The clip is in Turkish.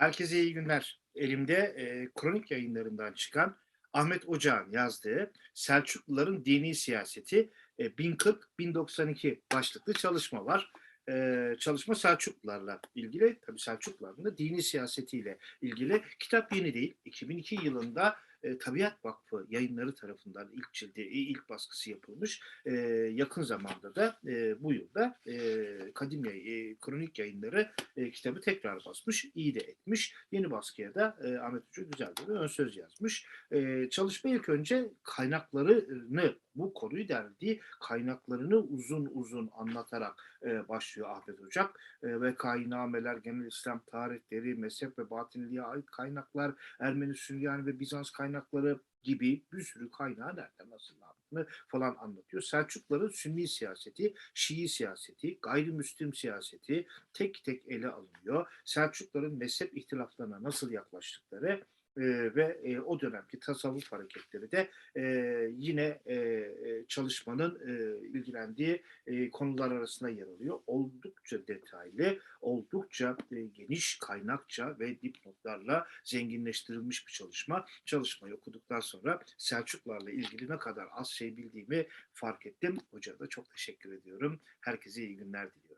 Herkese iyi günler. Elimde e, kronik yayınlarından çıkan Ahmet Ocağ'ın yazdığı Selçukluların Dini Siyaseti e, 1040-1092 başlıklı çalışma var. E, çalışma Selçuklularla ilgili, tabii Selçukluların da dini siyasetiyle ilgili. Kitap yeni değil. 2002 yılında e, Tabiat Vakfı yayınları tarafından ilk cildi, ilk baskısı yapılmış. E, yakın zamanda da e, bu yılda e, Kadim Yay, e, Kronik Yayınları e, kitabı tekrar basmış, iyi de etmiş. Yeni baskıya da e, Ahmet Hoca güzel bir ön söz yazmış. E, çalışma ilk önce kaynaklarını, bu konuyu derdiği kaynaklarını uzun uzun anlatarak e, başlıyor Ahmet Hoca. E, ve kainameler, genel İslam tarihleri, mezhep ve batıniliğe ait kaynaklar, Ermeni, Süryani ve Bizans kaynakları gibi bir sürü kaynağı nereden nasıllandığını falan anlatıyor. Selçukluların Sünni siyaseti, Şii siyaseti, gayrimüslim siyaseti tek tek ele alınıyor. Selçukluların mezhep ihtilaflarına nasıl yaklaştıkları e, ve e, o dönemki tasavvuf hareketleri de e, yine e, çalışmanın ilgilendiği konular arasında yer alıyor. Oldukça detaylı, oldukça geniş kaynakça ve dipnotlarla zenginleştirilmiş bir çalışma. Çalışmayı okuduktan sonra Selçuklarla ilgili ne kadar az şey bildiğimi fark ettim. Hocaya da çok teşekkür ediyorum. Herkese iyi günler diliyorum.